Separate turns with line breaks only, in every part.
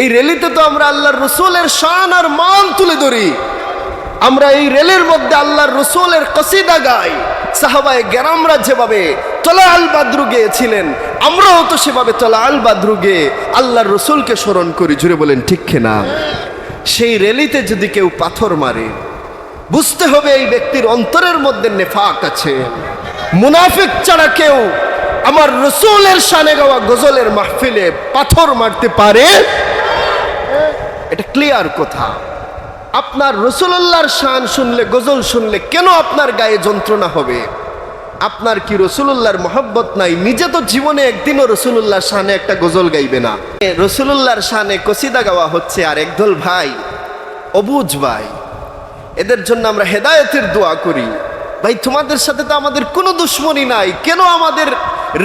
এই রেলিতে তো আমরা আল্লাহর রসুলের শান আর মান তুলে ধরি। আমরা এই রেলের মধ্যে আল্লাহর রসুলের কসিদা গাই। সাহাবায় গেরামরা যেভাবে তলা আল বাদ্রু গেয়েছিলেন, আমরাও তো সেভাবে তলা আল বাদ্রু গেয়ে আল্লাহর রসুলকে স্মরণ করি। জুড়ে বলেন, ঠিক না সেই রেলিতে যদি কেউ পাথর মারে, বুঝতে হবে এই ব্যক্তির অন্তরের মধ্যে নেফাক আছে। মুনাফিক ছাড়া কেউ আমার রসুলের শানে গাওয়া গজলের মাহফিলে পাথর মারতে পারে এটা ক্লিয়ার কথা। আপনার রসুল্লাহর শান শুনলে, গজল শুনলে কেন আপনার গায়ে যন্ত্রণা হবে? আপনার কি রসুল্লাহর মহব্বত নাই? নিজে তো জীবনে একদিনও রসুল্লাহর শানে একটা গজল গাইবে না। রসুল্লাহর শানে কসিদা গাওয়া হচ্ছে আর একদল ভাই, অবুজ ভাই। এদের জন্য আমরা হেদায়েতের দোয়া করি। ভাই, তোমাদের সাথে তো আমাদের কোনো দুশ্মনী নাই। কেন আমাদের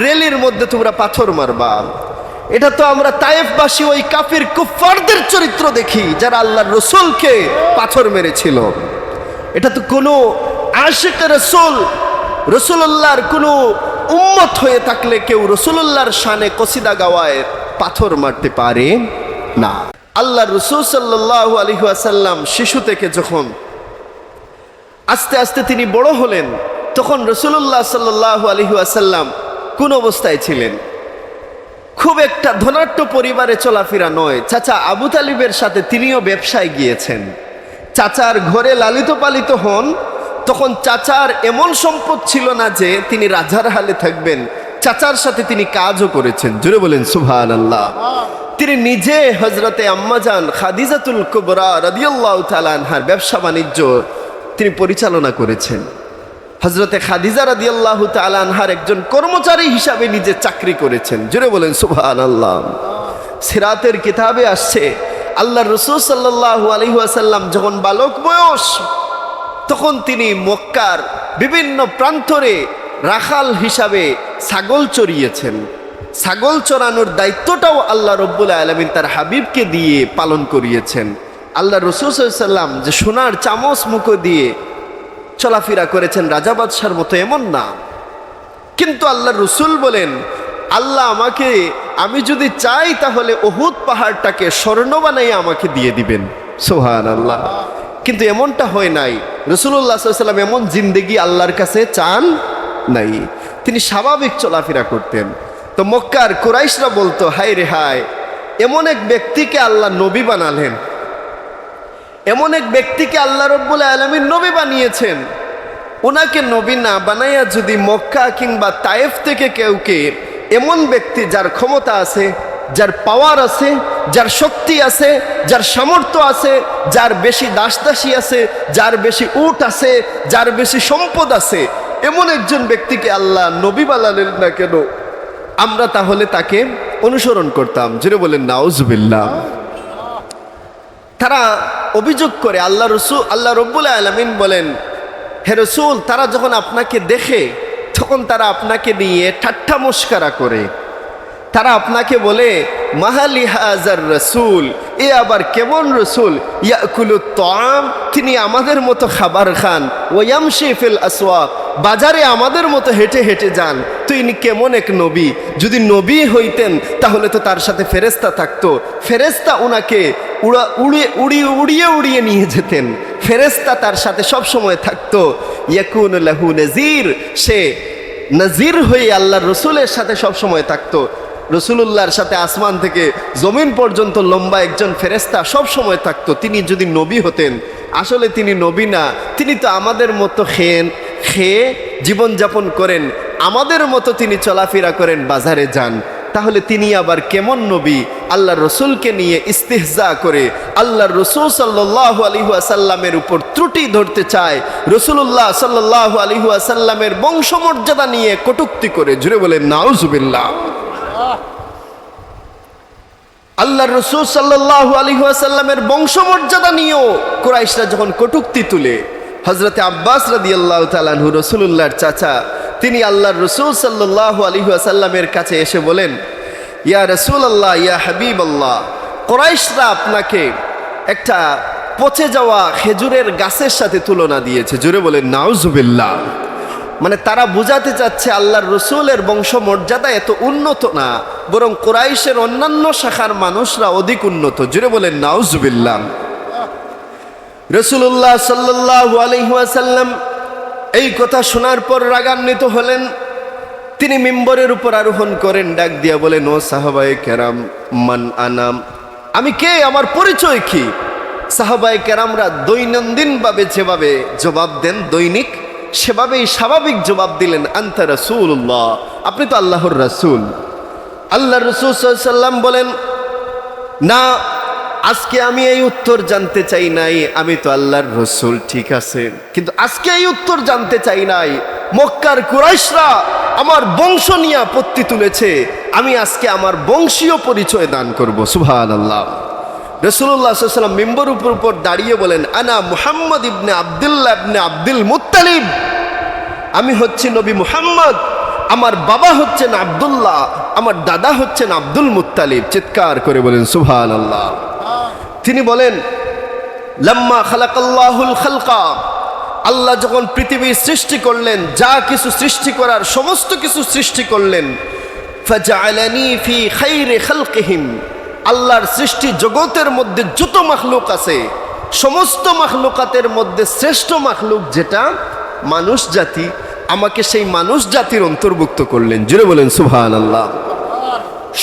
রেলের মধ্যে তোমরা পাথর মারবা? এটা তো আমরা তায়েফবাসী ওই কাফির কুফারদের চরিত্র দেখি, যারা আল্লাহর রসুলকে পাথর মেরেছিল। এটা তো কোনো আশিক রসুল রসুল্লাহর কোনো উম্মত হয়ে থাকলে কেউ রসুল্লাহর শানে কসিদা গাওয়ায় পাথর মারতে পারে না। আল্লাহ রসুল সাল্লাহ আলহাসাল্লাম শিশু থেকে যখন আস্তে আস্তে তিনি বড় হলেন, তখন রসুল্লাহ সাল্লাহ আলহাসাল্লাম কোন অবস্থায় ছিলেন? খুব একটা ধনাঢ্য পরিবারে চলাফেরা নয়। চাচা আবু তালিবের সাথে তিনিও ব্যবসায় গিয়েছেন। চাচার ঘরে লালিত পালিত হন, তখন চাচার এমন সম্পদ ছিল না যে তিনি রাজার হালে থাকবেন। চাচার সাথে তিনি কাজও করেছেন। জুড়ে বলেন সুভান আল্লাহ তিনি নিজে হজরতে আম্মাজান খাদিজাতুল কুবরা রদিয়াল্লাহ তালানহার ব্যবসা বাণিজ্য তিনি পরিচালনা করেছেন। হজরতে খাদিজা রাদি আল্লাহ তালানহার একজন কর্মচারী হিসাবে নিজে চাকরি করেছেন। জুড়ে বলেন সুভান আল্লাহ সিরাতের কিতাবে আসছে আল্লাহ রসুল সাল্লাহ আলহিহাসাল্লাম যখন বালক বয়স, তখন তিনি মক্কার বিভিন্ন প্রান্তরে রাখাল হিসাবে ছাগল চড়িয়েছেন। ছাগল চড়ানোর দায়িত্বটাও আল্লাহ রব্বুল আলমিন তার হাবিবকে দিয়ে পালন করিয়েছেন। আল্লাহ রসুল সাল্লাম যে সোনার চামচ মুখো দিয়ে চলাফেরা করেছেন রাজা বাদশার মতো এমন না কিন্তু আল্লাহ রসুল বলেন, আল্লাহ আমাকে, আমি যদি চাই তাহলে অহুদ পাহাড়টাকে স্বর্ণ বানাই আমাকে দিয়ে দিবেন। সোহান আল্লাহ কিন্তু এমনটা হয় নাই। রসুল্লাহ সাল্লাম এমন জিন্দেগি আল্লাহর কাছে চান নাই। তিনি স্বাভাবিক চলাফেরা করতেন। তো মক্কার কুরাইশরা বলতো, হায় রে হায়, এমন এক ব্যক্তিকে আল্লাহ নবী বানালেন। এমন এক ব্যক্তিকে আল্লাহ রব্বুল আলমীর নবী বানিয়েছেন। ওনাকে নবী না বানাইয়া যদি মক্কা কিংবা তায়েফ থেকে কেউকে এমন ব্যক্তি যার ক্ষমতা আছে, যার পাওয়ার আছে, যার শক্তি আছে, যার সামর্থ্য আছে, যার বেশি দাসদাসী আছে, যার বেশি উট আছে, যার বেশি সম্পদ আছে, এমন একজন ব্যক্তিকে আল্লাহ নবী বানালেন না কেন? আমরা তাহলে তাকে অনুসরণ করতাম। যেটা বলেন, নাউজবিল্লাহ। তারা অভিযোগ করে, আল্লাহ রসুল, আল্লাহ রব্বুল আলমিন বলেন, হে রসুল, তারা যখন আপনাকে দেখে, তখন তারা আপনাকে নিয়ে ঠাট্টা মস্কারা করে। তারা আপনাকে বলে, মাহালি হাজার রসুল, এ আবার কেমন রসুল? ইয়াকুলু তাম তিনি আমাদের মতো খাবার খান। ওয়াম শেফিল আসওয়া বাজারে আমাদের মতো হেঁটে হেঁটে যান। তো ইনি কেমন এক নবী? যদি নবী হইতেন, তাহলে তো তার সাথে ফেরেস্তা থাকতো। ফেরেস্তা ওনাকে উড়া উড়িয়ে উড়িয়ে উড়িয়ে উড়িয়ে নিয়ে যেতেন। ফেরেস্তা তার সাথে সব সময় থাকতো। ইয়াকুন লাহু নজির সে নজির হয়ে আল্লাহ রসুলের সাথে সব সময় থাকতো। রসুলুল্লাহর সাথে আসমান থেকে জমিন পর্যন্ত লম্বা একজন ফেরেস্তা সব সময় থাকতো। তিনি যদি নবী হতেন, আসলে তিনি নবী না। তিনি তো আমাদের মতো খেয়েন খেয়ে জীবনযাপন করেন। আমাদের মতো তিনি চলাফেরা করেন বাজারে যান। তাহলে তিনি আবার কেমন নবী? আল্লাহ রসুলকে নিয়ে ইস্তেহজা করে আল্লাহ রসুল সাল্লাহ আলিহাসাল্লামের উপর ত্রুটি ধরতে চায়। রসুল্লাহ সাল্লাহ আলিহাসাল্লামের বংশমর্যাদা নিয়ে কটুক্তি করে। জুড়ে বলেন, নাউজুবিল্লাহ। আল্লাহ রসুল সাল্লাহ আলিহাসাল্লামের বংশমর্যাদা নিয়েও কুরাইশরা যখন কটুক্তি তুলে হজরতে আব্বাস রাদি আল্লাহ তালাহু রসুল্লাহর চাচা, তিনি আল্লাহর রসুল সাল্লাহ আলিহাসাল্লামের কাছে এসে বলেন, ইয়া রসুল আল্লাহ ইয়া হাবিব আল্লাহ কোরাইশরা আপনাকে একটা পচে যাওয়া খেজুরের গাছের সাথে তুলনা দিয়েছে। জুড়ে বলেন, নাউজুবিল্লাহ। মানে তারা বুঝাতে চাচ্ছে আল্লাহর রসুলের বংশমর্যাদা এত উন্নত না, বরং কোরাইশের অন্যান্য শাখার মানুষরা অধিক উন্নত। জুড়ে বলেন নাউজুবিল্লাম রসুল্লাহ সাল্লাহ আলহাসাল্লাম এই কথা শোনার পর রাগান্বিত হলেন। তিনি মিম্বরের উপর আরোহণ করেন, ডাক দিয়া বলেন, ও সাহাবায়ে কেরাম, মান আনাম আমি কে? আমার পরিচয় কি? সাহাবায়ে কেরামরা দৈনন্দিনভাবে যেভাবে জবাব দেন, দৈনিক সেভাবেই স্বাভাবিক জবাব দিলেন, আন্তা রাসূলুল্লাহ। আপনি তো আল্লাহর রাসূল। আল্লাহ রসুল সাল্লাম বলেন, না, আজকে আমি এই উত্তর জানতে চাই নাই, আমি তো আল্লাহর রসুল, ঠিক আছে। কিন্তু আজকে এই উত্তর জানতে চাই নাই। মক্কার কুরাইশরা আমার বংশ নিয়ে আপত্তি তুলেছে। আমি আজকে আমার বংশীয় পরিচয় দান করব। সুভান আল্লাহ রসুল্লাহ সাল্লাম মেম্বর উপর উপর দাঁড়িয়ে বলেন, আনা Muhammad ibn Abdullah ibn Abdul Muttalib. আমি হচ্ছি নবী মুহাম্মদ, আমার বাবা হচ্ছেন আব্দুল্লাহ, আমার দাদা হচ্ছেন আব্দুল মুত্তালিব। চিৎকার করে বলেন সুভান আল্লাহ তিনি বলেন, লাম্মা খালাকাল্লাহুল খালকা। আল্লাহ যখন পৃথিবীর সৃষ্টি করলেন, যা কিছু সৃষ্টি করার সমস্ত কিছু সৃষ্টি করলেন ফাজআলানি ফি খাইরে খালকিহিম। আল্লাহর সৃষ্টি জগতের মধ্যে যত মাখলুক আছে, সমস্ত মাখলুকাতের মধ্যে শ্রেষ্ঠ মাখলুক যেটা, মানুষ জাতি, আমাকে সেই মানুষ জাতির অন্তর্ভুক্ত করলেন। জুড়ে বলেন সুবহান আল্লাহ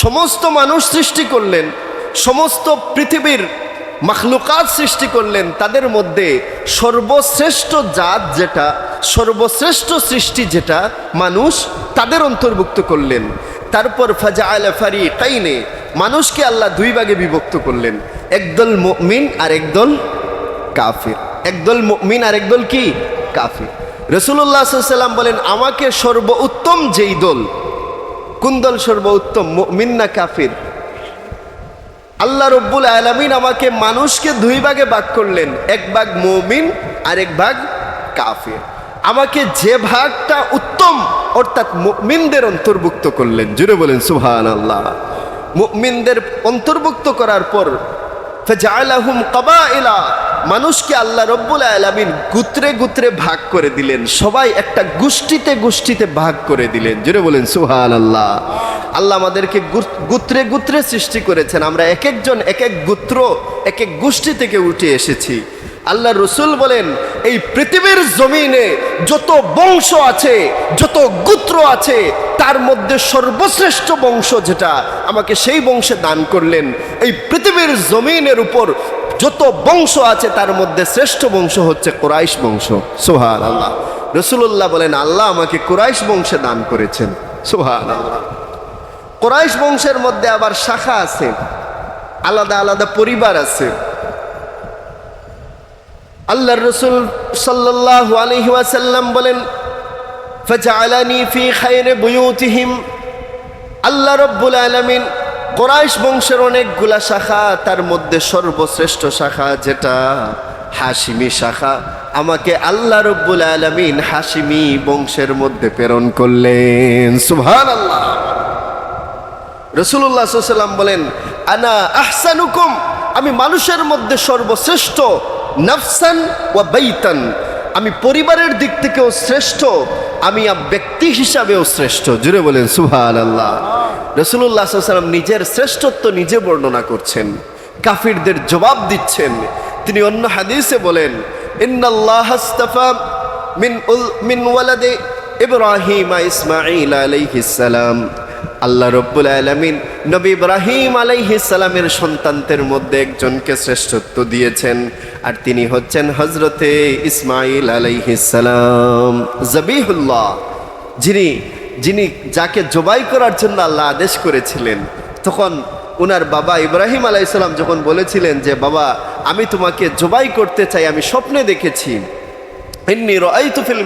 সমস্ত মানুষ সৃষ্টি করলেন, সমস্ত পৃথিবীর মাখলুকাত সৃষ্টি করলেন, তাদের মধ্যে সর্বশ্রেষ্ঠ জাত যেটা, সর্বশ্রেষ্ঠ সৃষ্টি যেটা, মানুষ তাদের অন্তর্ভুক্ত করলেন। তারপর ফাজা আল ফারি কাইনে মানুষকে আল্লাহ দুই ভাগে বিভক্ত করলেন। একদল মুমিন আর একদল কাফির। একদল মুমিন আর একদল কি? কাফির। রসুল্লাহ সাল্লাম বলেন, আমাকে সর্বোত্তম যেই দল, কোন দল সর্বোত্তম, মুমিন না কাফির? আল্লাহ রব্বুল আলমিন আমাকে মানুষকে দুই ভাগে ভাগ করলেন, এক ভাগ মমিন আর এক ভাগ কাফির। আমাকে যে ভাগটা উত্তম, অর্থাৎ মিনদের অন্তর্ভুক্ত করলেন। জুড়ে বলেন সুহান আল্লাহ মুমিনদের অন্তর্ভুক্ত করার পর, ফাজআলাহুম কাবাইলা, মানুষকে আল্লাহ রব্বুল আলামিন গুত্রে গুত্রে ভাগ করে দিলেন। সবাই একটা গোষ্ঠীতে গোষ্ঠীতে ভাগ করে দিলেন। জুড়ে বলেন সুহান আল্লাহ আল্লাহ আমাদেরকে গুত্রে গুত্রে সৃষ্টি করেছেন। আমরা এক একজন এক এক গুত্র এক এক গোষ্ঠী থেকে উঠে এসেছি। আল্লাহ রসুল বলেন, এই পৃথিবীর জমিনে যত বংশ আছে, যত গোত্র আছে, তার মধ্যে সর্বশ্রেষ্ঠ বংশ যেটা, আমাকে সেই বংশে দান করলেন। এই পৃথিবীর জমিনের উপর যত বংশ আছে, তার মধ্যে শ্রেষ্ঠ বংশ হচ্ছে কোরাইশ বংশ। সোহান আল্লাহ রসুল্লাহ বলেন, আল্লাহ আমাকে কোরাইশ বংশে দান করেছেন। সোহান আল্লাহ কোরাইশ বংশের মধ্যে আবার শাখা আছে। আলাদা আলাদা পরিবার আছে। আল্লাহর রসুল সাল্লাহ আলহি ওয়াসাল্লাম বলেন, ফাজআলানি ফি খায়রে বুয়ুতিহিম। আল্লাহ রব্বুল আলমিন কোরাইশ বংশের অনেকগুলা শাখা, তার মধ্যে সর্বশ্রেষ্ঠ শাখা যেটা হাসিমি শাখা। আমাকে আল্লাহ রব্বুল আলামিন হাসিমি বংশের মধ্যে প্রেরণ করলেন। সুবহান আল্লাহ রসুল্লাহ সাল্লাম বলেন, আনা আহসানুকুম, আমি মানুষের মধ্যে সর্বশ্রেষ্ঠ নফসান ও বাইতান। আমি পরিবারের দিক থেকেও শ্রেষ্ঠ, আমি ব্যক্তি হিসাবেও শ্রেষ্ঠ। জুড়ে বলেন সুহান আল্লাহ রসুল্লাহ সাল্লাম নিজের শ্রেষ্ঠত্ব নিজে বর্ণনা করছেন, কাফিরদের জবাব দিচ্ছেন। তিনি অন্য হাদিসে বলেন, ইন্নাল্লাহ আস্তাফা মিন উল, মিন ওয়ালাদে ইব্রাহিম ইসমাঈল আলাইহিস সালাম। আল্লাহ রব্বুল আলমিন নবী ইব্রাহিম আলাইহিসালামের সন্তানদের মধ্যে একজনকে শ্রেষ্ঠত্ব দিয়েছেন, আর তিনি হচ্ছেন হজরতে ইসমাইল আলাইহিসালাম জবিহুল্লাহ, যিনি যিনি যাকে জবাই করার জন্য আল্লাহ আদেশ করেছিলেন। তখন ওনার বাবা ইব্রাহিম আলাইসালাম যখন বলেছিলেন যে, বাবা, আমি তোমাকে জবাই করতে চাই, আমি স্বপ্নে দেখেছি। ইন্নি ফিল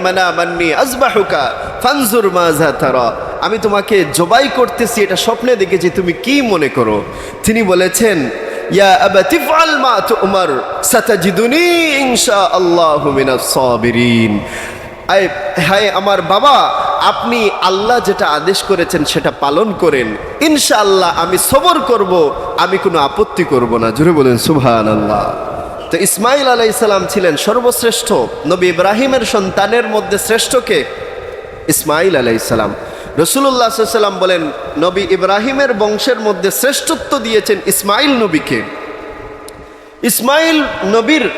আযবাহুকা, ফানজুর মাযা তারা। আমি তোমাকে জবাই করতেছি এটা স্বপ্নে দেখেছি, তুমি কি মনে করো? তিনি বলেছেন আমার বাবা, আপনি আল্লাহ যেটা আদেশ করেছেন সেটা পালন করেন। ইনশাআল্লাহ আমি সবর করব, আমি কোনো আপত্তি করব না। জুড়ে বলেন, সুবহানাল্লাহ। তো ইসমাইল আলাই সালাম ছিলেন সর্বশ্রেষ্ঠ, নবী ইব্রাহিমের সন্তানের মধ্যে শ্রেষ্ঠকে ইসমাইল আলাই সালাম। রসুল্লাহ সাল্লাম বলেন, নবী ইব্রাহিমের বংশের মধ্যে শ্রেষ্ঠত্ব দিয়েছেন ইসমাইল নবীকে। ইসমাইল নবীর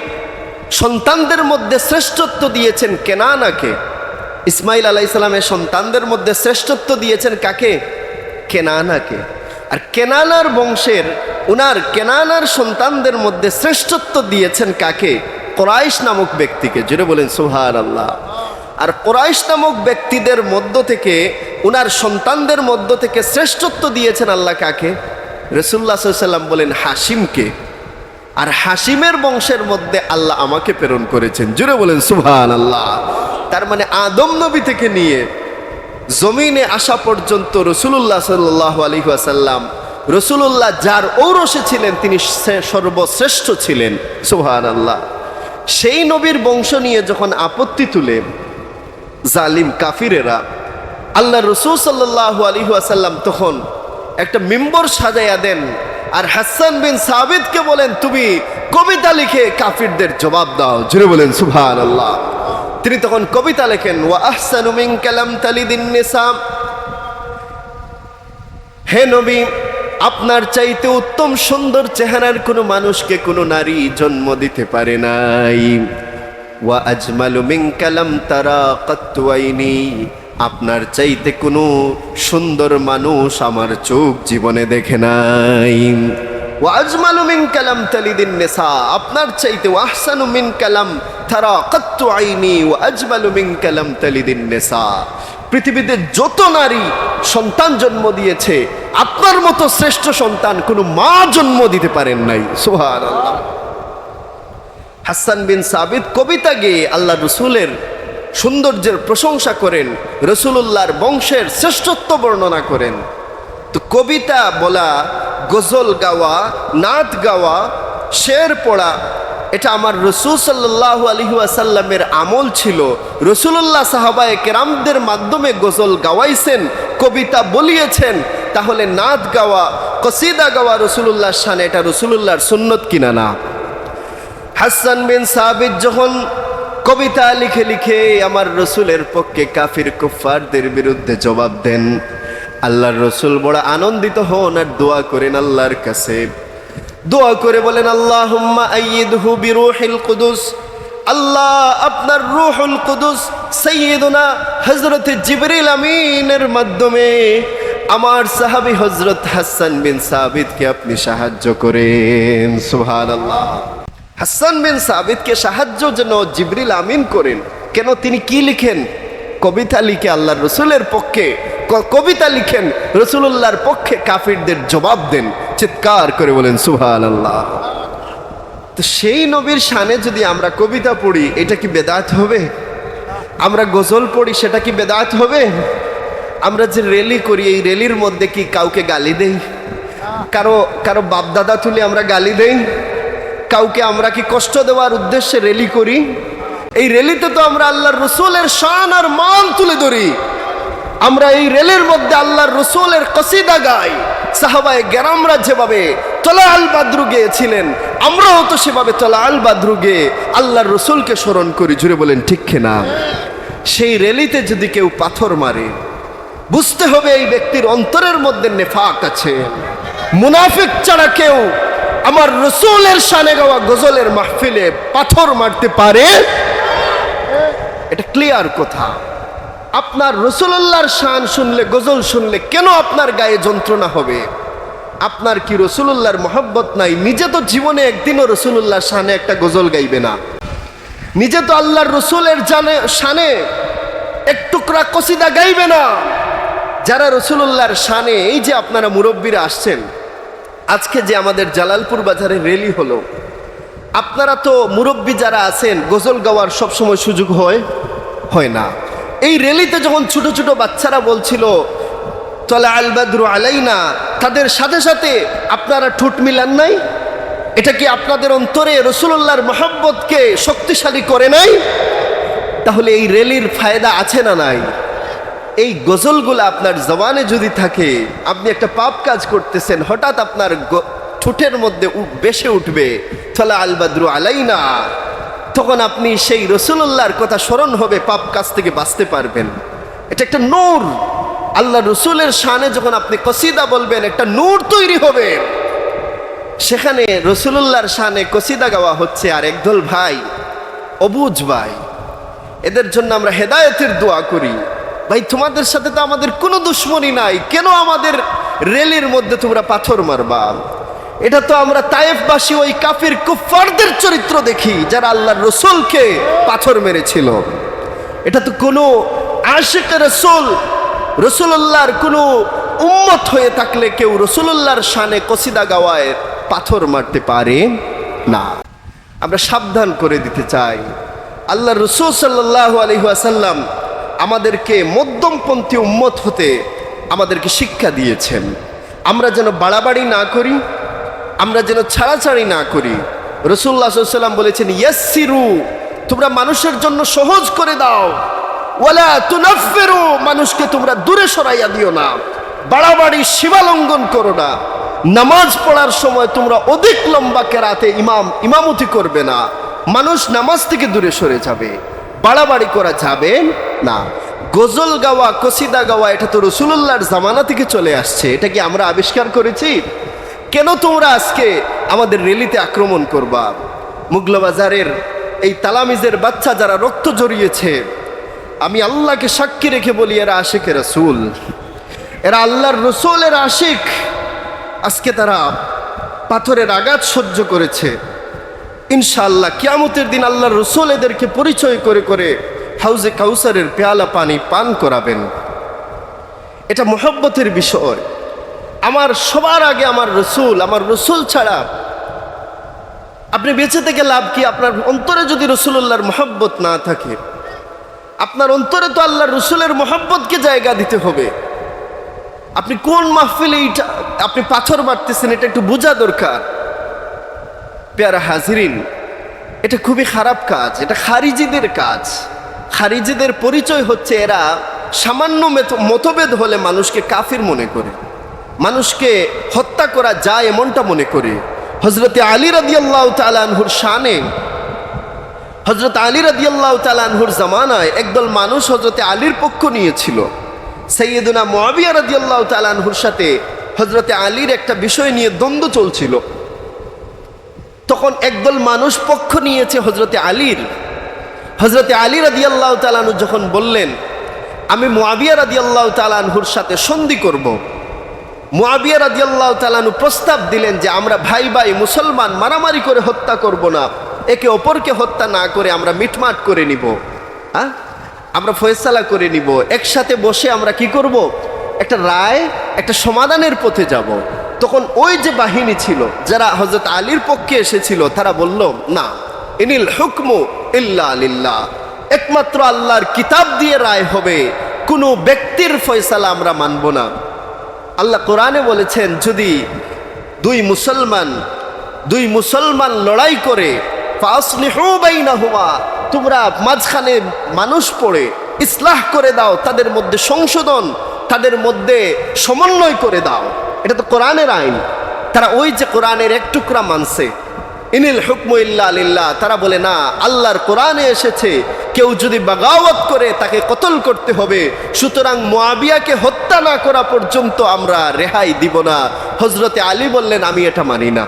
সন্তানদের মধ্যে শ্রেষ্ঠত্ব দিয়েছেন কেনানাকে। ইসমাইল আলাইসালামের সন্তানদের মধ্যে শ্রেষ্ঠত্ব দিয়েছেন কাকে? কেনানাকে। আর কেনানার বংশের, উনার কেনানার সন্তানদের মধ্যে শ্রেষ্ঠত্ব দিয়েছেন কাকে? কোরাইশ নামক ব্যক্তিকে। যেটা বলেন সুহার আল্লাহ আর কোরাইশ নামক ব্যক্তিদের মধ্য থেকে, উনার সন্তানদের মধ্য থেকে শ্রেষ্ঠত্ব দিয়েছেন আল্লাহ কাকে? রসুল্লাহ সাল্লাম বলেন হাসিমকে আর হাসিমের বংশের মধ্যে আল্লাহ আমাকে প্রেরণ করেছেন। জুড়ে বলেন সুভান আল্লাহ তার মানে আদম নবী থেকে নিয়ে জমিনে আসা পর্যন্ত রসুল্লাহ সাল্লাহ আলী আসাল্লাম রসুল্লাহ যার ঔরসে ছিলেন, তিনি সর্বশ্রেষ্ঠ ছিলেন। সুহান আল্লাহ সেই নবীর বংশ নিয়ে যখন আপত্তি তুলে জালিম কাফিরেরা আল্লাহ রসুল সাল্লাহ আলী আসাল্লাম তখন একটা মেম্বর সাজাইয়া দেন আর হাসান বিন সাবিদকে বলেন, তুমি কবিতা লিখে কাফিরদের জবাব দাও। জুড়ে বলেন সুভান আল্লাহ তিনি তখন কবিতা লেখেন, ওয়া আহসানু কালাম তালিদিন নিসাম হে নবী, আপনার চাইতে উত্তম সুন্দর চেহারার কোনো মানুষকে কোনো নারী জন্ম দিতে পারে নাই। ওয়া আজমালু মিন কালাম তারা আপনার চাইতে কোনো সুন্দর মানুষ আমার চোখ জীবনে দেখে নাই। ওয়া আজমালু মিন কালাম তালিদিন নিসা। আপনার চাইতে ওয়াহসানু মিন কালাম তারা কাত্তুয়াইনি ওয়া আজমালু মিন কালাম তালিদিন নিসা। পৃথিবীতে যত নারী সন্তান জন্ম দিয়েছে, আপনার মতো শ্রেষ্ঠ সন্তান কোনো মা জন্ম দিতে পারেন নাই। সুহান হাসান বিন সাবিদ কবিতা গেয়ে আল্লাহ রসুলের সৌন্দর্যের প্রশংসা করেন, রসুলুল্লাহর বংশের শ্রেষ্ঠত্ব বর্ণনা করেন। তো কবিতা বলা, গজল গাওয়া, নাচ গাওয়া, শের পড়া, এটা আমার রসুল সাল্লাহ আলহি আসাল্লামের আমল ছিল। রসুল্লাহ সাহাবায় কেরামদের মাধ্যমে গজল গাওয়াইছেন, কবিতা বলিয়েছেন, তাহলে নাচ গাওয়া, কসিদা গাওয়া রসুলুল্লাহর শানে, এটা রসুলুল্লাহর সুন্নত কিনা না? হাসান বিন সাবিদ যখন কবিতা লিখে লিখে আমার রসুলের পক্ষে কাফির কুফারদের বিরুদ্ধে জবাব দেন, আল্লাহর রসুল বড় আনন্দিত হন আর দোয়া করেন আল্লাহর কাছে। দোয়া করে বলেন আল্লাহ কুদুস। আল্লাহ আপনার রুহুল কুদুস সৈয়দনা হজরত জিবরিল আমিনের মাধ্যমে আমার সাহাবী হজরত হাসান বিন সাবিদকে আপনি সাহায্য করেন। সুবহানাল্লাহ। হাসান বিন সাবিদকে সাহায্য যেন জিবরিল আমিন করেন। কেন তিনি কি লিখেন? কবিতা লিখে আল্লাহ রসুলের পক্ষে কবিতা লিখেন রসুল্লাহর পক্ষে কাফিরদের জবাব দেন। চিৎকার করে বলেন সুহান আল্লাহ তো সেই নবীর শানে যদি আমরা কবিতা পড়ি, এটা কি বেদাত হবে? আমরা গজল পড়ি, সেটা কি বেদাত হবে? আমরা যে রেলি করি, এই রেলির মধ্যে কি কাউকে গালি দেই? কারও কারও বাপদাদা তুলে আমরা গালি দেই? কাউকে আমরা কি কষ্ট দেওয়ার উদ্দেশ্যে রেলি করি? এই রেলিতে তো আমরা আল্লাহর রসুলের শান আর মান তুলে ধরি। আমরা এই রেলের মধ্যে আল্লাহর রসুলের কসিদা গাই। সাহাবায় গেরামরা যেভাবে তলা বাদ্রু গেয়েছিলেন, আমরাও তো সেভাবে তলা বাদ্রু গেয়ে আল্লাহর রসুলকে স্মরণ করি। জুড়ে বলেন, ঠিক না সেই রেলিতে যদি কেউ পাথর মারে, বুঝতে হবে এই ব্যক্তির অন্তরের মধ্যে নেফাক আছে। মুনাফিক ছাড়া কেউ আমার রসুলের শানে গাওয়া গজলের মাহফিলে পাথর মারতে পারে? এটা ক্লিয়ার কথা। আপনার রসুল্লাহর শান শুনলে, গজল শুনলে কেন আপনার গায়ে যন্ত্রণা হবে? আপনার কি রসুল্লাহর মহব্বত নাই? নিজে তো জীবনে একদিনও রসুল্লাহর শানে একটা গজল গাইবে না। নিজে তো আল্লাহর রসুলের জানে শানে এক টুকরা কসিদা গাইবে না। যারা রসুল্লাহর শানে, এই যে আপনারা মুরব্বীরা আসছেন আজকে যে আমাদের জালালপুর বাজারে রেলি হলো, আপনারা তো মুরব্বী যারা আছেন, গজল গাওয়ার সবসময় সুযোগ হয় হয় না। এই রেলিতে যখন ছোট ছোট বাচ্চারা বলছিল, তলা আল বাদরু আলাইনা তাদের সাথে সাথে আপনারা ঠোঁট মিলান নাই? এটা কি আপনাদের অন্তরে রসুল্লাহর মহব্বতকে শক্তিশালী করে নাই? তাহলে এই রেলির ফায়দা আছে না নাই? এই গজলগুলো আপনার জবানে যদি থাকে, আপনি একটা পাপ কাজ করতেছেন, হঠাৎ আপনার ঠোঁটের মধ্যে বেসে উঠবে। থলা আল বাদরু আলাইনা। তখন আপনি সেই রসুল্লাহর কথা স্মরণ হবে, পাপ কাজ থেকে বাঁচতে পারবেন। এটা একটা নূর। আল্লাহ রসুলের শানে যখন আপনি কসিদা বলবেন, একটা নূর তৈরি হবে। সেখানে রসুলুল্লাহর শানে কসিদা গাওয়া হচ্ছে, আর একদল ভাই, অবুজ ভাই। এদের জন্য আমরা হেদায়তের দোয়া করি। ভাই, তোমাদের সাথে তো আমাদের কোনো দুশ্মনী নাই। কেন আমাদের রেলের মধ্যে তোমরা পাথর মারবা? এটা তো আমরা তায়েফবাসী, ওই কাফির কুফারদের চরিত্র দেখি, যারা আল্লাহর রসুলকে পাথর মেরেছিল। এটা তো কোনো আশেক রসুল রসুল্লাহর কোনো উম্মত হয়ে থাকলে কেউ রসুল্লাহর শানে কসিদা গাওয়ায় পাথর মারতে পারে না। আমরা সাবধান করে দিতে চাই। আল্লাহ রসুল সাল্লাহ আলহাসাল্লাম আমাদেরকে মধ্যমপন্থী উম্মত হতে আমাদেরকে শিক্ষা দিয়েছেন। আমরা যেন বাড়াবাড়ি না করি, আমরা যেন ছাড়াছাড়ি না করি। রসুল্লাহ সাল্লাম বলেছেন ইয়াসিরু তোমরা মানুষের জন্য সহজ করে দাও। ওয়ালা তুনাফেরু মানুষকে তোমরা দূরে সরাইয়া দিও না। বাড়াবাড়ি সীমালঙ্ঘন করো না। নামাজ পড়ার সময় তোমরা অধিক লম্বা কেরাতে ইমাম, ইমামতি করবে না। মানুষ নামাজ থেকে দূরে সরে যাবে। বাড়াবাড়ি করা যাবে না। গজল গাওয়া, কসিদা গাওয়া, এটা তো রসুল্লাহর জামানা থেকে চলে আসছে। এটা কি আমরা আবিষ্কার করেছি? কেন তোমরা আজকে আমাদের রেলিতে আক্রমণ করবা? মুগলবাজারের এই তালামিজের বাচ্চা যারা রক্ত জড়িয়েছে, আমি আল্লাহকে সাক্ষী রেখে বলি, এরা আশিকের রসুল। এরা আল্লাহর রসুলের আশিক। আজকে তারা পাথরের আঘাত সহ্য করেছে। ইনশাআল্লাহ কিয়ামতের দিন আল্লাহর রসুল এদেরকে পরিচয় করে করে হাউজে কাউসারের পেয়ালা পানি পান করাবেন। এটা মোহব্বতের বিষয়। আমার সবার আগে আমার রসুল আমার রসুল ছাড়া আপনি বেঁচে থেকে লাভ কি? আপনার অন্তরে যদি রসুল্লাহর মোহব্বত না থাকে, আপনার অন্তরে তো আল্লাহর রসুলের মোহব্বতকে জায়গা দিতে হবে। আপনি কোন মাহফিলে আপনি পাথর মারতেছেন, এটা একটু বোঝা দরকার। পেয়ারা হাজিরিন, এটা খুবই খারাপ কাজ, এটা খারিজিদের কাজ। খারিজিদের পরিচয় হচ্ছে এরা সামান্য মতভেদ হলে মানুষকে কাফির মনে করে। মানুষকে হত্যা করা যায় এমনটা মনে করে। হজরতে আলী রাদিয়াল্লাহ তালানহুর শানে হজরত আলী রাদিয়াল্লাহ তালানহুর জামানায় একদল মানুষ হজরতে আলীর পক্ষ নিয়েছিল। সৈয়দুনা মোয়াবিয়া রাদিয়াল্লাহ তালানহুর সাথে হজরতে আলীর একটা বিষয় নিয়ে দ্বন্দ্ব চলছিল। তখন একদল মানুষ পক্ষ নিয়েছে হজরতে আলীর। হজরতে আলী রাদিয়াল্লাহ তালানহু যখন বললেন, আমি মোয়াবিয়া রাদিয়াল্লাহ তালানহুর সাথে সন্ধি করব। মোয়াবিয়া রাদিয়াল্লাহ তালানু প্রস্তাব দিলেন যে, আমরা ভাই ভাই মুসলমান মারামারি করে হত্যা করব না। একে অপরকে হত্যা না করে আমরা মিটমাট করে নিব। হ্যাঁ আমরা ফয়সালা করে নিব। একসাথে বসে আমরা কি করব? একটা রায়, একটা সমাধানের পথে যাব। তখন ওই যে বাহিনী ছিল, যারা হজরত আলীর পক্ষে এসেছিল, তারা বলল, না, ইনিল হুকমু ইল্লা লিল্লাহ। একমাত্র আল্লাহর কিতাব দিয়ে রায় হবে, কোনো ব্যক্তির ফয়সালা আমরা মানব না। আল্লাহ কোরআনে বলেছেন, যদি দুই মুসলমান দুই মুসলমান লড়াই করে তোমরা মাঝখানে মানুষ পড়ে, ইসলাহ করে দাও, তাদের মধ্যে সংশোধন, তাদের মধ্যে সমন্বয় করে দাও। এটা তো কোরআনের আইন। তারা ওই যে কোরআনের এক টুকরা মানছে। ইনিল হুকমু ইল্লা লিল্লাহ। তারা বলে, না, আল্লাহর কোরআনে এসেছে। কেউ যদি বাগাওয়াত করে, তাকে কতল করতে হবে। সুতরাং মোয়াবিয়াকে হত্যা না করা পর্যন্ত আমরা রেহাই দিব না। হজরতে আলী বললেন, আমি এটা মানি না।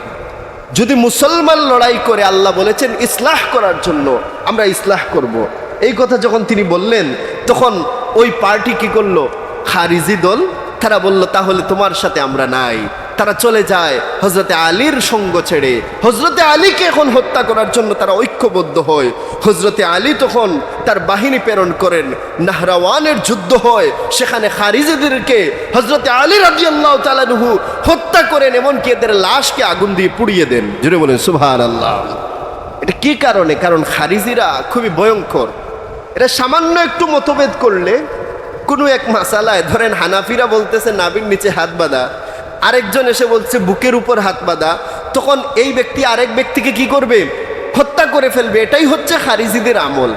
যদি মুসলমান লড়াই করে আল্লাহ বলেছেন, ইসলাহ করার জন্য আমরা ইসলাহ করব। এই কথা যখন তিনি বললেন, তখন ওই পার্টি কি করল? খারিজি দল তারা বলল, তাহলে তোমার সাথে আমরা নাই। তারা চলে যায় হজরতে আলীর সঙ্গ ছেড়ে। হজরতে আলীকে এখন হত্যা করার জন্য তারা ঐক্যবদ্ধ হয়। হজরতে আলী তখন তার বাহিনী প্রেরণ করেন, নাহরাওয়ানের যুদ্ধ হয়। সেখানে খারিজিদেরকে হজরতে আলী রাজি আল্লাহ তালানুহু হত্যা করেন, এমনকি এদের লাশকে আগুন দিয়ে পুড়িয়ে দেন। জুড়ে বলেন সুভান আল্লাহ এটা কি কারণে? কারণ খারিজিরা খুবই ভয়ঙ্কর। এটা সামান্য একটু মতভেদ করলে কোনো এক মাসালায় ধরেন হানাফিরা বলতেছে, নাবির নিচে হাত বাঁধা। আরেকজন এসে বলছে, বুকের উপর হাত বাঁধা। তখন এই ব্যক্তি আরেক ব্যক্তিকে কি করবে? হত্যা করে ফেলবে। এটাই হচ্ছে খারিজিদের আমল।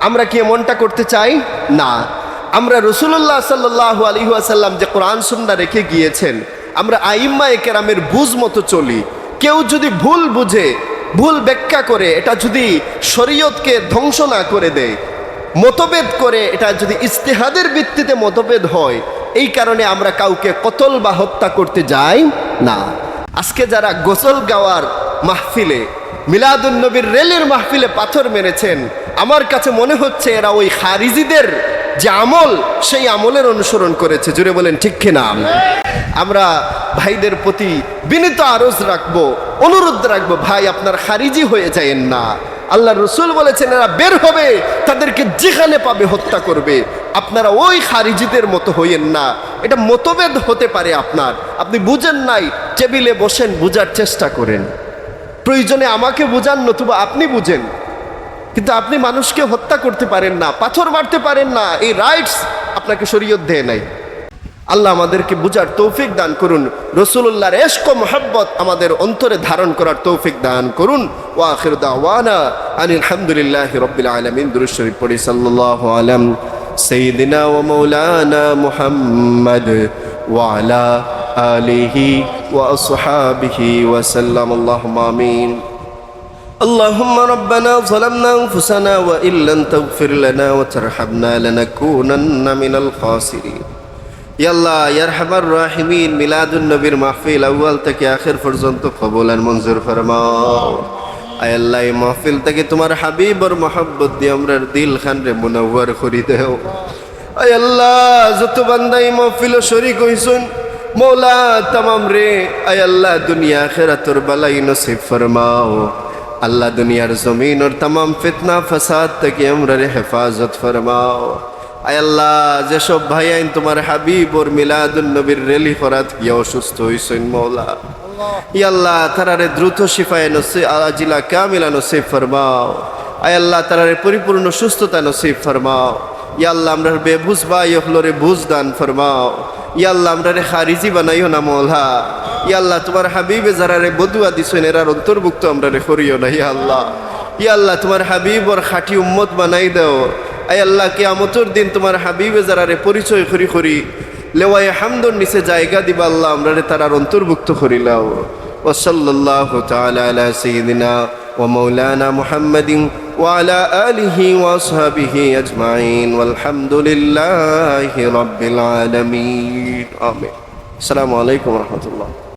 আমরা কি এমনটা করতে চাই? না। আমরা রসুল্লাহ সাল্লাহ আলহিহাসাল্লাম যে কোরআন সুন্না রেখে গিয়েছেন, আমরা আইম্মা কেরামের বুঝ মতো চলি। কেউ যদি ভুল বুঝে, ভুল ব্যাখ্যা করে, এটা যদি শরীয়তকে ধ্বংস না করে দেয় মতভেদ করে, এটা যদি ইস্তেহাদের ভিত্তিতে মতভেদ হয়, এই কারণে আমরা কাউকে কতল বা হত্যা করতে যাই না। আজকে যারা গোসল গাওয়ার মাহফিলে, মিলাদুন নবীর রেলের মাহফিলে পাথর মেরেছেন, আমার কাছে মনে হচ্ছে এরা ওই খারিজিদের যে আমল, সেই আমলের অনুসরণ করেছে। জুড়ে বলেন, ঠিক কিনা? আমরা ভাইদের প্রতি বিনীত আরজ রাখব, অনুরোধ রাখব, ভাই, আপনার খারিজি হয়ে যায়েন না। আল্লাহ রসুল বলেছেন, এরা বের হবে, তাদেরকে যেখানে পাবে হত্যা করবে। আপনারা ওই খারিজিদের মতো হইয়েন না। এটা মতভেদ হতে পারে আপনার। আপনি বুঝেন নাই, টেবিলে বসেন, বুঝার চেষ্টা করেন। প্রয়োজনে আমাকে বুঝান, নতুবা আপনি বুঝেন। কিন্তু আপনি মানুষকে হত্যা করতে পারেন না, পাথর মারতে পারেন না। এই রাইটস আপনাকে শরীয়ত দেয় নাই। আল্লাহ আমাদেরকে বুঝার তৌফিক দান করুন রসুল্লাহর এশক মোহাব্বত আমাদের অন্তরে ধারণ করার তৌফিক দান করুন ও আখির দাওয়ানা আনিল আলহামদুলিল্লাহ রব্বিল আলমিন দুরুদ শরীফ পড়ি সাল্লাল্লাহু আলাম سيدنا ومولانا محمد وعلى آله وأصحابه وسلم اللهم آمين اللهم ربنا ظلمنا أنفسنا وإن لم تغفر لنا وترحمنا لنكونن من الخاسرين ইয়াল্লাহ, ইয়ারহামার রাহিমিন, মিলাদুন নবীর মাহফিল আউয়াল থেকে আখের পর্যন্ত কবুল আর মঞ্জুর ফরমাও। আল্লাহ, এই মাহফিল থেকে তোমার হাবিবর মহাব্বত দিয়ে আমরা দিল খান রে মুনাওয়ার করি দেও। আল্লাহ, যত বান্দা মাহফিল শরীক হইছুন, মৌলা তামাম রে আল্লাহ, দুনিয়া খেরাতর বালাই নসিব ফরমাও। আল্লাহ দুনিয়ার জমিন ওর তামাম ফিতনা, ফাসাদ থেকে আমরা হেফাজত ফরমাও। আল্লাহ, যেসব ভাই আইন তোমার হাবিব ওর মিলাদুন নবীর রেলি ফরাত, গিয়া অসুস্থ হইসইন মৌলা ই আল্লাহ, তারারে দ্রুত শিফায় নসি আজিলা কামিলা নসিব ফরমাও। আয় আল্লাহ, তারারে পরিপূর্ণ সুস্থতা নসিব ফরমাও। ই আল্লাহ আমরা বেবুজ বা ইহলরে বুঝ দান ফরমাও। ই আল্লাহ আমরা রে খারিজি বানাইও না মৌলা ইয়াল্লাহ তোমার হাবিবে যারা রে বদুয়া দিছেন, এরার অন্তর্ভুক্ত আমরা রে করিও না, ই আল্লাহ। ই তোমার হাবিব ওর খাঁটি উম্মত বানাই দাও। আয় আল্লাহ কিয়ামতর দিন তোমার হাবিবে যারা রে পরিচয় করি করি লেওয়াই হামদর নিচে জায়গা দিবা আল্লাহ আমরা রে তারার অন্তর্ভুক্ত করিলাও ওসল্লাহ তাআলা আলা সাইয়্যিদিনা ওয়া মাওলানা মুহাম্মাদিন وعلى آله وأصحابه أجمعين والحمد لله رب العالمين آمين السلام عليكم ورحمة الله